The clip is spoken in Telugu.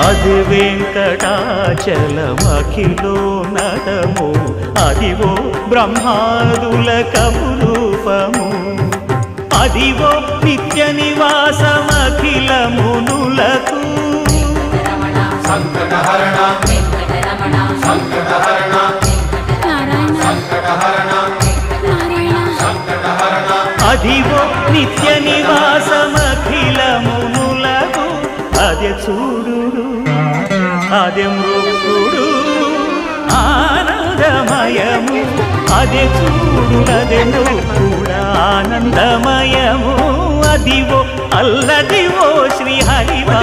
అది వెంకటాచలమఖిలో నటము. అదివో బ్రహ్మాదుల కపురూపము అదివో నిత్య నివాసమఖిల మునులకు. రమణ సంకటహరణ. సంకటహరణ. అదివో నిత్య మునులకు అదే చూడు అదే మృక్కుడు ఆనందమయము. అదే చూడు అదే మృక్కుడు ఆనందమయము. అదివో అల్లదివో శ్రీ హరివా